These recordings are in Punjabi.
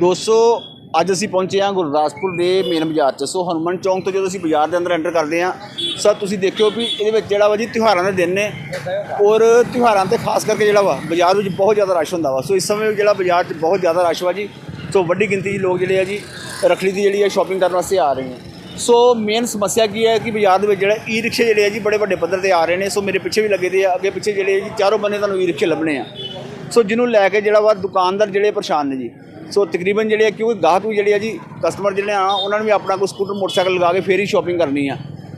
ਦੋਸਤੋ, ਅੱਜ ਅਸੀਂ ਪਹੁੰਚੇ ਹਾਂ ਗੁਰਦਾਸਪੁਰ ਦੇ ਮੇਨ ਬਾਜ਼ਾਰ 'ਚ। ਸੋ ਹਨੂੰਮਨ ਚੌਂਕ ਤੋਂ ਜਦੋਂ ਅਸੀਂ ਬਾਜ਼ਾਰ ਦੇ ਅੰਦਰ ਐਂਟਰ ਕਰਦੇ ਹਾਂ, ਸਰ ਤੁਸੀਂ ਦੇਖਿਓ ਵੀ ਇਹਦੇ ਵਿੱਚ ਜਿਹੜਾ ਵਾ ਜੀ ਤਿਉਹਾਰਾਂ ਦੇ ਦਿਨ ਨੇ ਔਰ ਤਿਉਹਾਰਾਂ ਤੇ ਖਾਸ ਕਰਕੇ ਜਿਹੜਾ ਵਾ ਬਾਜ਼ਾਰ ਵਿੱਚ ਬਹੁਤ ਜ਼ਿਆਦਾ ਰਸ਼ ਹੁੰਦਾ ਵਾ। ਸੋ ਇਸ ਸਮੇਂ ਜਿਹੜਾ ਬਾਜ਼ਾਰ 'ਚ ਬਹੁਤ ਜ਼ਿਆਦਾ ਰਸ਼ ਵਾ ਜੀ। ਸੋ ਵੱਡੀ ਗਿਣਤੀ 'ਚ ਲੋਕ ਜਿਹੜੇ ਆ ਜੀ, ਰੱਖੜੀ ਦੀ ਜਿਹੜੀ ਆ ਸ਼ਾਪਿੰਗ ਕਰਨ ਵਾਸਤੇ ਆ ਰਹੇ ਨੇ। ਸੋ ਮੇਨ ਸਮੱਸਿਆ ਕੀ ਹੈ ਕਿ ਬਾਜ਼ਾਰ ਦੇ ਵਿੱਚ ਜਿਹੜਾ ਈ ਰਿਕਸ਼ੇ ਜਿਹੜੇ ਆ ਜੀ, ਬੜੇ ਵੱਡੇ ਪੱਧਰ ਤੇ ਆ ਰਹੇ ਨੇ। ਸੋ ਮੇਰੇ ਪਿੱਛੇ ਵੀ ਲੱਗੇ ਦੇ ਆ, ਅੱਗੇ ਪਿੱਛੇ ਜਿਹੜੇ ਜੀ, ਚਾਰੋਂ ਬੰਨੇ ਤੁਹਾਨੂੰ ਈ ਰਿਕਸ਼ੇ ਲੱਭਣੇ ਆ। ਸੋ ਜਿਹਨੂੰ ਲੈ ਕੇ ਜਿਹੜਾ ਵਾ ਦੁਕਾਨਦਾਰ ਜਿਹੜੇ ਪਰੇਸ਼ਾਨ ਨੇ ਜੀ ਸੋ ਤਕਰੀਬਨ ਜਿਹੜੇ ਆ, ਕਿਉਂਕਿ ਗਾਹਕ ਵੀ ਜਿਹੜੇ ਆ ਜੀ ਕਸਟਮਰ ਜਿਹੜੇ ਆ, ਉਹਨਾਂ ਨੇ ਵੀ ਆਪਣਾ ਕੋਈ ਸਕੂਟਰ ਮੋਟਰਸਾਈਕਲ ਲਗਾ ਕੇ ਫੇਰ ਹੀ ਸ਼ਾਪਿੰਗ ਕਰਨੀ ਆ।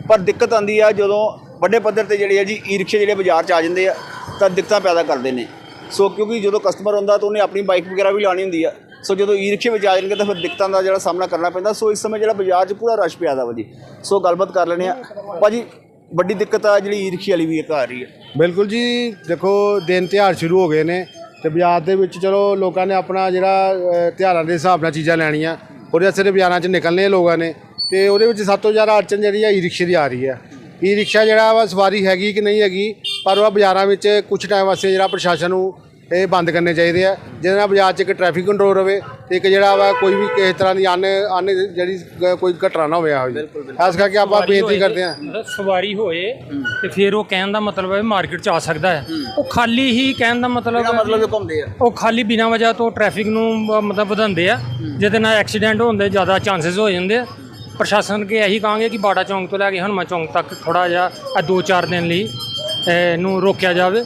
ਪਰ ਦਿੱਕਤ ਆਂਦੀ ਆ, ਜਦੋਂ ਵੱਡੇ ਪੱਧਰ ਤੇ ਜਿਹੜੇ ਆ ਜੀ ਈ ਰਿਕਸ਼ੇ ਜਿਹੜੇ ਬਾਜ਼ਾਰ 'ਚ ਆ ਜਾਂਦੇ ਆ, ਤਾਂ ਦਿੱਕਤਾਂ ਪੈਦਾ ਕਰਦੇ ਨੇ। ਸੋ ਕਿਉਂਕਿ ਜਦੋਂ ਕਸਟਮਰ ਆਉਂਦਾ ਤਾਂ ਉਹਨੇ ਆਪਣੀ ਬਾਈਕ ਵਗੈਰਾ ਵੀ ਲਾਣੀ ਹੁੰਦੀ ਆ। ਸੋ ਜਦੋਂ ਈ ਰਿਕਸ਼ੇ ਵਿੱਚ ਆ ਜਾਣਗੇ, ਤਾਂ ਫਿਰ ਦਿੱਕਤਾਂ ਦਾ ਜਿਹੜਾ ਸਾਹਮਣਾ ਕਰਨਾ ਪੈਂਦਾ। ਸੋ ਇਸ ਸਮੇਂ ਜਿਹੜਾ ਬਾਜ਼ਾਰ 'ਚ ਪੂਰਾ ਰਸ਼ ਪਿਆ ਦਾ ਵਾ ਜੀ। ਸੋ ਗੱਲਬਾਤ ਕਰ ਲੈਣੇ ਆ। ਭਾਜੀ, ਵੱਡੀ ਦਿੱਕਤ ਆ ਜਿਹੜੀ ਈ ਰਿਕਸ਼ੇ ਵਾਲੀ ਵੀ ਇੱਕ ਆ ਰਹੀ ਹੈ ਬਿਲਕੁਲ ਜੀ, ਦੇਖੋ, ਦਿਨ ਤਿਉਹਾਰ ਸ਼ੁਰੂ ਹੋ ਗਏ ਨੇ। ਤੇ ਬਾਜ਼ਾਰ ਦੇ ਵਿੱਚ ਚਲੋ ਲੋਕਾਂ ਨੇ ਆਪਣਾ ਜਿਹੜਾ ਅ, ਤਿਉਹਾਰਾਂ ਦੇ ਹਿਸਾਬ ਨਾਲ ਚੀਜ਼ਾਂ ਲੈਣੀਆਂ। ਉਹਦੇ ਵਾਸਤੇ ਤਾਂ ਬਾਜ਼ਾਰਾਂ 'ਚ ਨਿਕਲਨੇ ਲੋਕਾਂ ਨੇ। ਤੇ ਉਹਦੇ ਵਿੱਚ ਸਭ ਤੋਂ ਜ਼ਿਆਦਾ ਅੜਚਨ ਜਿਹੜੀ ਆ ਈ ਰਿਕਸ਼ੇ ਦੀ ਆ ਰਹੀ ਹੈ ਈ ਰਿਕਸ਼ਾ ਜਿਹੜਾ ਵਾ ਸਵਾਰੀ ਹੈਗੀ ਕਿ ਨਹੀਂ ਹੈਗੀ ਪਰ ਉਹ ਬਾਜ਼ਾਰਾਂ ਵਿੱਚ ਕੁਝ ਟਾਈਮ ਵਾਸਤੇ ਜਿਹੜਾ ਪ੍ਰਸ਼ਾਸਨ ਨੂੰ ਇਹ ਬੰਦ ਕਰਨੇ ਚਾਹੀਦੇ ਆ। ਜਿਹਦੇ ਨਾਲ ਬਾਜ਼ਾਰ 'ਚ ਇੱਕ ਟ੍ਰੈਫਿਕ ਕੰਟਰੋਲ ਰਵੇ ਤੇ ਇੱਕ ਜਿਹੜਾ ਵਾ ਕੋਈ ਵੀ ਕਿਸੇ ਤਰ੍ਹਾਂ ਦੀ ਅਨ ਅਨ ਜਿਹੜੀ ਕੋਈ ਘਟਨਾ ਨਾ ਹੋਵੇ ਹੋਈ ਇਸ ਕਰਕੇ ਆਪਾਂ ਬੇਨਤੀ ਕਰਦੇ ਹਾਂ। ਮਤਲਬ ਸਵਾਰੀ ਹੋਏ ਤੇ ਫਿਰ ਉਹ ਕਹਿਣ ਦਾ ਮਤਲਬ ਹੈ ਮਾਰਕੀਟ ਚ ਆ ਸਕਦਾ ਹੈ। ਉਹ ਖਾਲੀ ਹੀ ਕਹਿਣ ਦਾ ਮਤਲਬ ਇਹਦਾ ਮਤਲਬ ਇਹ ਘੁੰਮਦੇ ਆ। ਉਹ ਖਾਲੀ ਬਿਨਾਂ ਵਜ੍ਹਾ ਤੋਂ ਟ੍ਰੈਫਿਕ ਨੂੰ ਮਤਲਬ ਵਧਾਉਂਦੇ ਆ। ਜਿਹਦੇ ਨਾਲ ਐਕਸੀਡੈਂਟ ਹੋਣ ਦੇ ਜ਼ਿਆਦਾ ਚਾਂਸਸ ਹੋ ਜਾਂਦੇ ਆ। ਪ੍ਰਸ਼ਾਸਨ ਕੇ ਇਹੀ ਕਹਾਂਗੇ ਕਿ ਬਾੜਾ ਚੌਂਕ ਤੋਂ ਲੈ ਕੇ ਹਨੂੰਮਾਨ ਚੌਂਕ ਤੱਕ ਥੋੜਾ ਜਿਹਾ ਇਹ ਦੋ ਚਾਰ ਦਿਨ ਲਈ ਇਹ ਨੂੰ ਰੋਕਿਆ ਜਾਵੇ।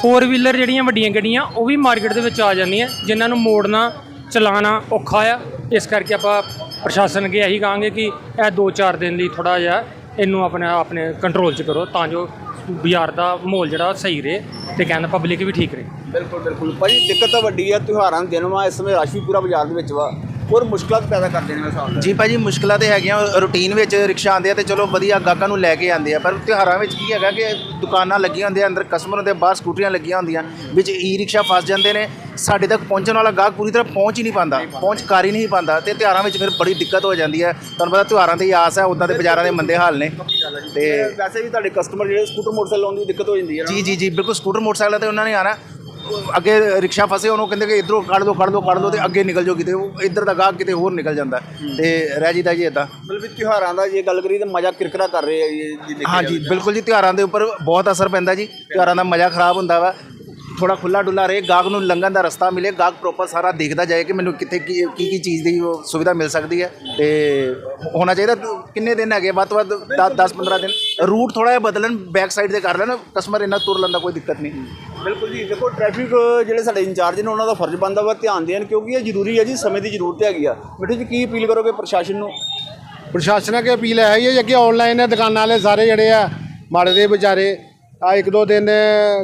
ਫੋਰ ਵੀਲਰ ਜਿਹੜੀਆਂ ਵੱਡੀਆਂ ਗੱਡੀਆਂ, ਉਹ ਵੀ ਮਾਰਕੀਟ ਦੇ ਵਿੱਚ ਆ ਜਾਂਦੀਆਂ, ਜਿਨ੍ਹਾਂ ਨੂੰ ਮੋੜਨਾ, ਚਲਾਉਣਾ ਔਖਾ ਆ। ਇਸ ਕਰਕੇ ਆਪਾਂ ਪ੍ਰਸ਼ਾਸਨ ਅੱਗੇ ਇਹੀ ਕਹਾਂਗੇ ਕਿ ਇਹ ਦੋ ਚਾਰ ਦਿਨ ਲਈ ਥੋੜਾ ਜਿਹਾ ਇਹਨੂੰ ਆਪਣੇ ਆਪਣੇ ਕੰਟਰੋਲ 'ਚ ਕਰੋ, ਤਾਂ ਜੋ ਬਾਜ਼ਾਰ ਦਾ ਮਾਹੌਲ ਜਿਹੜਾ ਸਹੀ ਰਹੇ ਤੇ ਕਹਿੰਦਾ ਪਬਲਿਕ ਵੀ ਠੀਕ ਰਹੇ। ਬਿਲਕੁਲ ਬਿਲਕੁਲ। ਭਾਜੀ, ਦਿੱਕਤ ਤਾਂ ਵੱਡੀ ਆ, ਤਿਉਹਾਰਾਂ ਦੇ ਦਿਨ ਵਾ, ਇਸ ਸਮੇਂ ਰਸ਼ ਵੀ ਪੂਰਾ ਬਾਜ਼ਾਰ ਦੇ ਵਿੱਚ ਵਾ। ਔਰ ਮੁਸ਼ਕਲਾਂ ਪੈਦਾ ਕਰਦੇ ਨੇ ਹਿਸਾਬ ਨਾਲ ਜੀ ਭਾਜੀ ਮੁਸ਼ਕਲਾਂ ਤੇ ਹੈਗੀਆਂ ਰੂਟੀਨ ਵਿੱਚ ਰਿਕਸ਼ਾ ਆਉਂਦੇ ਆ ਤੇ ਚਲੋ ਵਧੀਆ ਗਾਹਕਾਂ ਨੂੰ ਲੈ ਕੇ ਆਉਂਦੇ ਆ ਪਰ ਤਿਉਹਾਰਾਂ ਵਿੱਚ ਕੀ ਹੈਗਾ ਕਿ ਦੁਕਾਨਾਂ ਲੱਗੀਆਂ ਹੁੰਦੀਆਂ ਅੰਦਰ ਕਸਟਮਰ ਹੁੰਦੇ ਬਾਹਰ ਸਕੂਟਰੀਆਂ ਲੱਗੀਆਂ ਹੁੰਦੀਆਂ ਵਿੱਚ ਈ ਰਿਕਸ਼ਾ ਫਸ ਜਾਂਦੇ ਨੇ ਸਾਡੇ ਤੱਕ ਪਹੁੰਚਣ ਵਾਲਾ ਗਾਹਕ ਪੂਰੀ ਤਰ੍ਹਾਂ ਪਹੁੰਚ ਹੀ ਨਹੀਂ ਪਾਉਂਦਾ ਪਹੁੰਚ ਕਰ ਹੀ ਨਹੀਂ ਪਾਉਂਦਾ ਤੇ ਤਿਉਹਾਰਾਂ ਵਿੱਚ ਫਿਰ ਬੜੀ ਦਿੱਕਤ ਹੋ ਜਾਂਦੀ ਹੈ ਤੁਹਾਨੂੰ ਪਤਾ ਤਿਉਹਾਰਾਂ ਦੀ ਆਸ ਹੈ ਉਦਾਂ ਦੇ ਬਾਜ਼ਾਰਾਂ ਦੇ ਮੰਦੇ ਹਾਲ ਨੇ ਤੇ ਵੈਸੇ ਵੀ ਤੁਹਾਡੇ ਕਸਟਮਰ ਜਿਹੜੇ ਸਕੂਟਰ ਮੋਟਰਸਾਈਕਲ ਲਾਉਣ ਦੀ ਦਿੱਕਤ ਹੋ ਜਾਂਦੀ ਹੈ ਜੀ ਜੀ ਜੀ ਬਿਲਕੁਲ ਸਕੂਟਰ ਮੋਟਰਸਾਈਕਲ ਤੇ ਉਹਨਾਂ ਨੇ ਆਣਾ ਅੱਗੇ ਰਿਕਸ਼ਾ ਫਸੇ ਉਹਨੂੰ ਕਹਿੰਦੇ ਕਿ ਇਧਰੋਂ ਕੱਢ ਦੋ ਕੱਢ ਦੋ ਕੱਢ ਦੋ ਤੇ ਅੱਗੇ ਨਿਕਲ ਜਾਓ ਕਿਤੇ ਉਹ ਇੱਧਰ ਦਾ ਗਾਹਕ ਕਿਤੇ ਹੋਰ ਨਿਕਲ ਜਾਂਦਾ। ਤੇ ਰਹਿ ਜੀਦਾ ਜੀ ਇਦਾਂ ਮਤਲਬ ਵੀ ਤਿਉਹਾਰਾਂ ਦਾ ਜੇ ਗੱਲ ਕਰੀਏ ਤਾਂ ਮਜ਼ਾ ਕਿਰਕਰਾ ਕਰ ਰਹੇ ਆ ਜੀ ਹਾਂਜੀ ਬਿਲਕੁਲ ਜੀ ਤਿਉਹਾਰਾਂ ਦੇ ਉੱਪਰ ਬਹੁਤ ਅਸਰ ਪੈਂਦਾ ਜੀ। ਤਿਉਹਾਰਾਂ ਦਾ ਮਜ਼ਾ ਖਰਾਬ ਹੁੰਦਾ ਵਾ। ਥੋੜਾ ਖੁੱਲਾ ਡੁੱਲਾ ਰਹੇ ਗਾਹਕ ਨੂੰ ਲੰਘਣ ਦਾ ਰਸਤਾ ਮਿਲੇ ਗਾਹਕ ਪ੍ਰੋਪਰ ਸਾਰਾ ਦੇਖਦਾ ਜਾਏ ਕਿ ਮੈਨੂੰ ਕਿੱਥੇ ਕੀ ਕੀ ਕੀ ਚੀਜ਼ ਦੀ ਉਹ ਸੁਵਿਧਾ ਮਿਲ ਸਕਦੀ ਹੈ ਤੇ ਹੋਣਾ ਚਾਹੀਦਾ ਕਿੰਨੇ ਦਿਨ ਹੈਗੇ ਵੱਧ ਤੋਂ ਵੱਧ 10 15 ਦਿਨ। ਰੂਟ ਥੋੜਾ ਜਿਹਾ ਬਦਲਣ ਬੈਕ ਸਾਈਡ ਤੇ ਕਰ ਲੈਣ ਕਸਟਮਰ ਇੰਨਾ ਤੁਰ ਲੈਂਦਾ ਕੋਈ ਦਿੱਕਤ ਨਹੀਂ। ਬਿਲਕੁਲ ਜੀ ਦੇਖੋ ਟ੍ਰੈਫਿਕ ਜਿਹੜੇ ਸਾਡੇ ਇੰਚਾਰਜ ਨੇ ਉਹਨਾਂ ਦਾ ਫਰਜ਼ ਬਣਦਾ ਵਾ ਧਿਆਨ ਦੇਣ ਕਿਉਂਕਿ ਇਹ ਜ਼ਰੂਰੀ ਹੈ ਜੀ ਸਮੇਂ ਦੀ ਜ਼ਰੂਰਤ ਹੈਗੀ ਆ। ਮਿੱਠੂ ਜੀ ਕੀ ਅਪੀਲ ਕਰੋਗੇ ਪ੍ਰਸ਼ਾਸਨ ਨੂੰ? ਪ੍ਰਸ਼ਾਸਨ ਅੱਗੇ ਅਪੀਲ ਹੈ ਹੀ ਹੈ ਅੱਗੇ ਆਨਲਾਈਨ ਦੁਕਾਨਾਂ ਵਾਲੇ ਸਾਰੇ ਜਿਹੜੇ ਆ ਮਾੜੇ ਦੇ ਵਿਚਾਰੇ ਆ ਇੱਕ ਦੋ ਦਿਨ,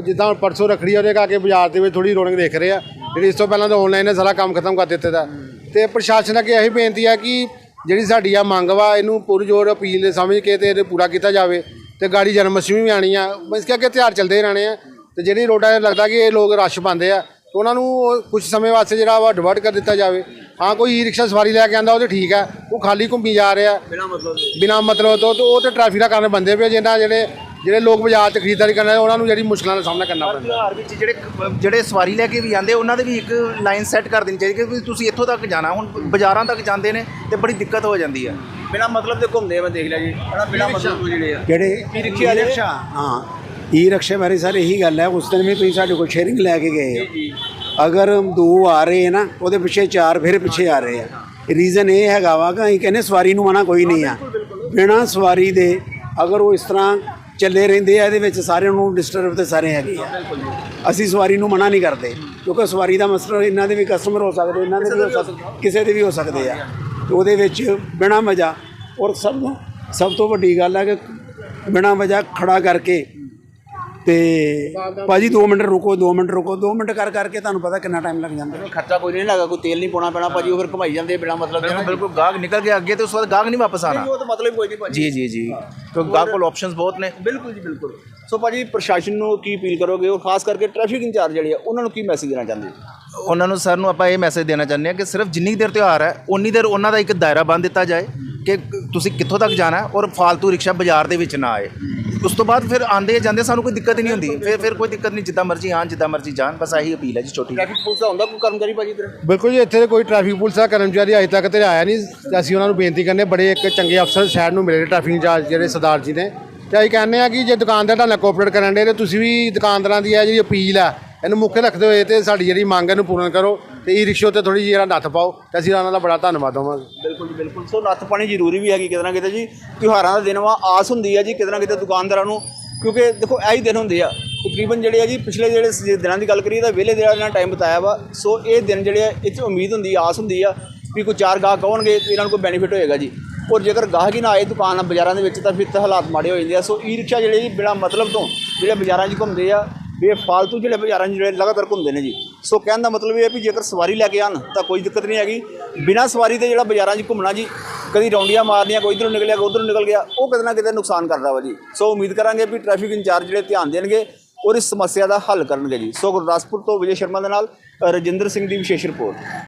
ਜਿੱਦਾਂ ਹੁਣ ਪਰਸੋਂ ਰੱਖੜੀ ਉਹਦੇ ਕਰਕੇ ਬਾਜ਼ਾਰ ਦੇ ਵਿੱਚ ਥੋੜੀ ਰੌਣਕ ਦੇਖ ਰਹੇ ਆ। ਜਿਹੜੀ ਇਸ ਤੋਂ ਪਹਿਲਾਂ ਤਾਂ ਆਨਲਾਈਨ ਨੇ ਸਾਰਾ ਕੰਮ ਖਤਮ ਕਰ ਦਿੱਤੇ ਦਾ ਤੇ ਪ੍ਰਸ਼ਾਸਨ ਅੱਗੇ ਇਹੀ ਬੇਨਤੀ ਆ ਕਿ ਜਿਹੜੀ ਸਾਡੀ ਆ ਮੰਗ ਵਾ, ਇਹਨੂੰ ਪੂਰੀ ਜੋਰ ਅਪੀਲ ਸਮਝ ਕੇ ਤੇ ਇਹਦੇ ਪੂਰਾ ਕੀਤਾ ਜਾਵੇ। ਤੇ ਗਾੜੀ ਜਨਮ ਅਸ਼ਟਮੀ ਵੀ ਆਣੀ ਆ। ਇਸ ਕਰਕੇ ਤਿਉਹਾਰ ਚੱਲਦੇ ਰਹਿਣੇ ਆ। ਤੇ ਜਿਹੜੀ ਰੋਡਾਂ 'ਤੇ ਲੱਗਦਾ ਕਿ ਇਹ ਲੋਕ ਰਸ਼ ਪਾਉਂਦੇ ਆ, ਤੇ ਉਹਨਾਂ ਨੂੰ ਕੁਝ ਸਮੇਂ ਵਾਸਤੇ ਜਿਹੜਾ ਵਾ ਡਿਵਰਟ ਕਰ ਦਿੱਤਾ ਜਾਵੇ। ਹਾਂ, ਕੋਈ ਈ ਰਿਕਸ਼ਾ ਸਵਾਰੀ ਲੈ ਕੇ ਆਂਦਾ ਉਹ ਤੇ ਠੀਕ ਆ। ਉਹ ਖਾਲੀ ਘੁੰਮੀ ਜਾ ਰਿਹਾ। ਬਿਨਾਂ ਮਤਲਬ ਦੇ ਬਿਨਾਂ ਮਤਲਬ ਤੋਂ ਉਹ ਤੇ ਟ੍ਰੈਫਿਕ ਦਾ ਕਾਰਨ ਬੰਦੇ ਪਏ ਜਿੰਨਾ ਜਿਹੜੇ ਜਿਹੜੇ ਲੋਕ ਬਾਜ਼ਾਰ 'ਚ ਖਰੀਦਦਾਰੀ ਕਰਨ ਆਏ, ਉਹਨਾਂ ਨੂੰ ਜਿਹੜੀ ਮੁਸ਼ਕਲਾਂ ਦਾ ਸਾਹਮਣਾ ਕਰਨਾ ਪੈਂਦਾ। ਤਿਉਹਾਰ ਵਿੱਚ ਜਿਹੜੇ ਜਿਹੜੇ ਸਵਾਰੀ ਲੈ ਕੇ ਵੀ ਆਉਂਦੇ ਉਹਨਾਂ ਦੇ ਵੀ ਇੱਕ ਲਾਈਨ ਸੈੱਟ ਕਰ ਦੇਣੀ ਚਾਹੀਦੀ ਕਿ ਵੀ ਤੁਸੀਂ ਇੱਥੋਂ ਤੱਕ ਜਾਣਾ ਹੁਣ ਬਾਜ਼ਾਰਾਂ ਤੱਕ ਜਾਂਦੇ ਨੇ ਤੇ ਬੜੀ ਦਿੱਕਤ ਹੋ ਜਾਂਦੀ ਆ। ਬਿਨਾਂ ਮਤਲਬ ਦੇ ਘੁੰਮਦੇ ਆ ਮੈਂ ਦੇਖ ਲਿਆ ਜੀ। ਬਿਨਾਂ ਮਤਲਬ ਤੋਂ ਜਿਹੜੇ ਆ। ਕਿਹੜੇ? ਈ ਰਿਕਸ਼ੇ ਵਾਲੇ? ਰਿਕਸ਼ਾ ਹਾਂ ਈ ਰਿਕਸ਼ੇ ਬਾਰੇ ਸਰ ਇਹੀ ਗੱਲ ਹੈ ਉਸ ਦਿਨ ਵੀ ਤੁਸੀਂ ਸਾਡੇ ਕੋਲ ਸ਼ੇਅਰਿੰਗ ਲੈ ਕੇ ਗਏ ਹੋ। ਅਗਰ ਦੋ ਆ ਰਹੇ ਨਾ ਉਹਦੇ ਪਿੱਛੇ ਚਾਰ ਫਿਰ ਪਿੱਛੇ ਆ ਰਹੇ ਆ। ਰੀਜ਼ਨ ਇਹ ਹੈਗਾ ਵਾ ਕਿ ਅਸੀਂ ਕਹਿੰਦੇ ਸਵਾਰੀ ਨੂੰ ਮਨਾ ਕੋਈ ਨਹੀਂ ਆ। ਬਿਨਾਂ ਸਵਾਰੀ ਦੇ ਅਗਰ ਉਹ ਇਸ ਤਰ੍ਹਾਂ ਚੱਲੇ ਰਹਿੰਦੇ ਆ ਇਹਦੇ ਵਿੱਚ ਸਾਰਿਆਂ ਨੂੰ ਡਿਸਟਰਬ ਤੇ ਸਾਰੇ ਹੈਗੇ ਆ। ਅਸੀਂ ਸਵਾਰੀ ਨੂੰ ਮਨਾ ਨਹੀਂ ਕਰਦੇ ਕਿਉਂਕਿ ਸਵਾਰੀ ਦਾ ਮਸਲਾ ਇਹਨਾਂ ਦੇ ਵੀ ਕਸਟਮਰ ਹੋ ਸਕਦੇ ਇਹਨਾਂ ਦੇ ਵੀ ਹੋ ਸਕਦੇ ਕਿਸੇ ਦੇ ਵੀ ਹੋ ਸਕਦੇ ਆ। ਉਹਦੇ ਵਿੱਚ ਬਿਨਾਂ ਵਜ੍ਹਾ ਔਰ ਸਭ ਤੋਂ ਸਭ ਤੋਂ ਵੱਡੀ ਗੱਲ ਹੈ ਕਿ ਬਿਨਾਂ ਵਜ੍ਹਾ ਖੜਾ ਕਰਕੇ ਤੇ ਭਾਜੀ 2 ਮਿੰਟ ਰੁਕੋ 2 ਮਿੰਟ ਰੁਕੋ 2 ਮਿੰਟ ਕਰ ਕਰਕੇ ਤੁਹਾਨੂੰ ਪਤਾ ਕਿੰਨਾ ਟਾਈਮ ਲੱਗ ਜਾਂਦਾ। ਖਰਚਾ ਕੋਈ ਨਹੀਂ ਲੱਗਾ ਕੋਈ ਤੇਲ ਨਹੀਂ ਪਾਉਣਾ ਪੈਣਾ ਭਾਜੀ ਉਹ ਫਿਰ ਘੁਮਾਈ ਜਾਂਦੇ ਬਿਨਾਂ ਮਤਲਬ ਬਿਲਕੁਲ ਗਾਹਕ ਨਿਕਲ ਗਿਆ ਅੱਗੇ ਤੇ ਉਸ ਤੋਂ ਬਾਅਦ ਗਾਹਕ ਨਹੀਂ ਵਾਪਸ ਆਣਾ ਉਹ ਤਾਂ ਮਤਲਬ ਕੋਈ ਨਹੀਂ ਭਾਜੀ। ਜੀ ਜੀ ਜੀ। ਕਿਉਂਕਿ ਗਾਹਕ ਕੋਲ ਆਪਸ਼ਨਸ ਬਹੁਤ ਨੇ। ਬਿਲਕੁਲ ਜੀ ਬਿਲਕੁਲ। ਸੋ ਭਾਜੀ ਪ੍ਰਸ਼ਾਸਨ ਨੂੰ ਕੀ ਅਪੀਲ ਕਰੋਗੇ? ਔਰ ਖਾਸ ਕਰਕੇ ਟ੍ਰੈਫਿਕ ਇੰਚਾਰਜ ਜਿਹੜੇ ਆ ਉਹਨਾਂ ਨੂੰ ਕੀ ਮੈਸੇਜ ਦੇਣਾ ਚਾਹੁੰਦੇ ਹੋ? ਉਹਨਾਂ ਨੂੰ ਸਰ ਨੂੰ ਆਪਾਂ ਇਹ ਮੈਸੇਜ ਦੇਣਾ ਚਾਹੁੰਦੇ ਹਾਂ ਕਿ ਸਿਰਫ ਜਿੰਨੀ ਦੇਰ ਤਿਉਹਾਰ ਹੈ ਉਨੀ ਦੇਰ ਉਹਨਾਂ ਦਾ ਇੱਕ ਦਾਇਰਾ ਬੰਨ ਦਿੱਤਾ ਜਾਏ ਕਿ ਤੁਸੀਂ ਕਿੱਥੋਂ ਤੱਕ ਜਾਣਾ ਹੈ ਔਰ ਫਾਲਤੂ ਰਿਕਸ਼ਾ ਬਾਜ਼ਾਰ ਦੇ ਵਿੱਚ ਨਾ ਆਏ। ਉਸ ਤੋਂ ਬਾਅਦ ਫਿਰ ਆਂਦੇ ਜਾਂਦੇ ਸਾਨੂੰ ਕੋਈ ਦਿੱਕਤ ਹੀ ਨਹੀਂ ਹੁੰਦੀ। ਫਿਰ ਫਿਰ ਕੋਈ ਦਿੱਕਤ ਨਹੀਂ ਜਿੱਦਾਂ ਮਰਜ਼ੀ ਆਉਣ ਜਿੱਦਾਂ ਮਰਜ਼ੀ ਜਾਣ ਬਸ ਆਹੀ ਅਪੀਲ ਹੈ ਜੀ ਛੋਟੀ ਟ੍ਰੈਫਿਕ ਪੁਲਿਸ ਦਾ ਹੁੰਦਾ ਕੋਈ ਕਰਮਚਾਰੀ ਭਾਜੀ ਇੱਧਰ? ਬਿਲਕੁਲ ਜੀ ਇੱਥੇ ਕੋਈ ਟ੍ਰੈਫਿਕ ਪੁਲਿਸ ਦਾ ਕਰਮਚਾਰੀ ਅਜੇ ਤੱਕ ਤੇ ਆਇਆ ਨਹੀਂ। ਅਸੀਂ ਉਹਨਾਂ ਨੂੰ ਬੇਨਤੀ ਕਰਨੇ ਬੜੇ ਇੱਕ ਚੰਗੇ ਅਫਸਰ ਸ਼ਹਿਰ ਨੂੰ ਮਿਲੇ ਟ੍ਰੈਫਿਕ ਇੰਚਾਰਜ ਜਿਹੜੇ ਸਰਦਾਰ ਜੀ ਨੇ। ਤੇ ਅਸੀਂ ਕਹਿੰਦੇ ਆ ਕਿ ਜੇ ਦੁਕਾਨਦਾਰ ਤੁਹਾਡੇ ਨਾਲ ਕੋਆਪਰੇਟ ਕਰਨ ਦੇ ਤੇ ਤੁਸੀਂ ਵੀ ਦੁਕਾਨਦਾਰਾਂ ਦੀ ਇਹ ਜਿਹੜੀ ਅਪੀਲ ਆ ਇਹਨੂੰ ਮੁੱਖ ਰੱਖਦੇ ਹੋਏ ਤੇ ਸਾਡੀ ਜਿਹੜੀ ਮੰਗ ਇਹਨੂੰ ਪੂਰਨ ਕਰੋ। ਤੇ ਈ ਰਿਕਸ਼ੇ ਉੱਤੇ ਥੋੜੀ ਜਿਹੀ ਜਿਹੜਾ ਨੱਥ ਪਾਓ ਤੇ ਅਸੀਂ ਉਹਨਾਂ ਦਾ ਬੜਾ ਧੰਨਵਾਦ ਹੋਵਾਂਗੇ। ਬਿਲਕੁਲ ਜੀ, ਬਿਲਕੁਲ। ਸੋ ਨੱਥ ਪਾਣੀ ਜ਼ਰੂਰੀ ਵੀ ਹੈਗੀ ਕਿਤੇ ਨਾ ਕਿਤੇ ਜੀ। ਤਿਉਹਾਰਾਂ ਦਾ ਦਿਨ ਵਾ, ਆਸ ਹੁੰਦੀ ਹੈ ਜੀ ਕਿਤੇ ਨਾ ਕਿਤੇ ਦੁਕਾਨਦਾਰਾਂ ਨੂੰ। ਕਿਉਂਕਿ ਦੇਖੋ, ਇਹੀ ਦਿਨ ਹੁੰਦੇ ਆ। ਤਕਰੀਬਨ ਜਿਹੜੇ ਆ ਜੀ, ਪਿਛਲੇ ਜਿਹੜੇ ਸ- ਦਿਨਾਂ ਦੀ ਗੱਲ ਕਰੀਏ ਤਾਂ ਵਿਹਲੇ ਜਿਹੜਾ ਇਹਨਾਂ ਟਾਈਮ ਬਤਾਇਆ ਵਾ। ਸੋ ਇਹ ਦਿਨ ਜਿਹੜੇ ਆ, ਇਹ 'ਚ ਉਮੀਦ ਹੁੰਦੀ, ਆਸ ਹੁੰਦੀ ਆ ਵੀ ਕੋਈ ਚਾਰ ਗਾਹਕ ਆਉਣਗੇ ਤੇ ਇਹਨਾਂ ਨੂੰ ਕੋਈ ਬੈਨੀਫਿਟ ਹੋਏਗਾ ਜੀ। ਔਰ ਜੇਕਰ ਗਾਹਕ ਹੀ ਨਾ ਆਏ ਦੁਕਾਨ, ਬਾਜ਼ਾਰਾਂ ਦੇ ਵਿੱਚ ਤਾਂ ਫਿਰ ਤਾਂ ਹਾਲਾਤ ਮਾੜੇ ਹੋ ਜਾਂਦੇ ਆ। ਸੋ ਈ ਰਿਕਸ਼ਾ ਜਿਹੜੇ ਜੀ, ਬਿਨਾਂ ਮਤਲਬ ਤੋਂ ਜਿਹੜੇ ਬਾਜ਼ਾਰਾਂ 'ਚ ਘੁੰਮਦੇ ਆ ਵੀ ਇਹ ਫਾਲਤੂ ਜਿਹੜੇ ਬਾਜ਼ਾਰਾਂ 'ਚ ਜਿਹੜੇ ਲਗਾਤਾਰ ਘੁੰਮਦੇ ਨੇ ਜੀ। ਸੋ ਕਹਿਣ ਦਾ ਮਤਲਬ ਇਹ ਹੈ ਵੀ ਜੇਕਰ ਸਵਾਰੀ ਲੈ ਕੇ ਆਣ ਤਾਂ ਕੋਈ ਦਿੱਕਤ ਨਹੀਂ ਹੈਗੀ। ਬਿਨਾਂ ਸਵਾਰੀ ਤੇ ਜਿਹੜਾ ਬਾਜ਼ਾਰਾਂ 'ਚ ਘੁੰਮਣਾ ਜੀ, ਕਦੀ ਰੌਂਡੀਆਂ ਮਾਰਨੀਆਂ, ਕੋਈ ਇਧਰੋਂ ਨਿਕਲਿਆ, ਕੋਈ ਉਧਰੋਂ ਨਿਕਲ ਗਿਆ, ਉਹ ਕਿਤੇ ਨਾ ਕਿਤੇ ਨੁਕਸਾਨ ਕਰਦਾ ਵਾ ਜੀ। ਸੋ ਉਮੀਦ ਕਰਾਂਗੇ ਵੀ ਟ੍ਰੈਫਿਕ ਇੰਚਾਰਜ ਜਿਹੜੇ ਧਿਆਨ ਦੇਣਗੇ, ਔਰ ਇਸ ਸਮੱਸਿਆ ਦਾ ਹੱਲ ਕਰਨਗੇ ਜੀ। ਸੋ ਗੁਰਦਾਸਪੁਰ ਤੋਂ ਵਿਜੇ ਸ਼ਰਮਾ ਦੇ ਨਾਲ, ਰਜਿੰਦਰ ਸਿੰਘ ਦੀ ਵਿਸ਼ੇਸ਼ ਰਿਪੋਰਟ।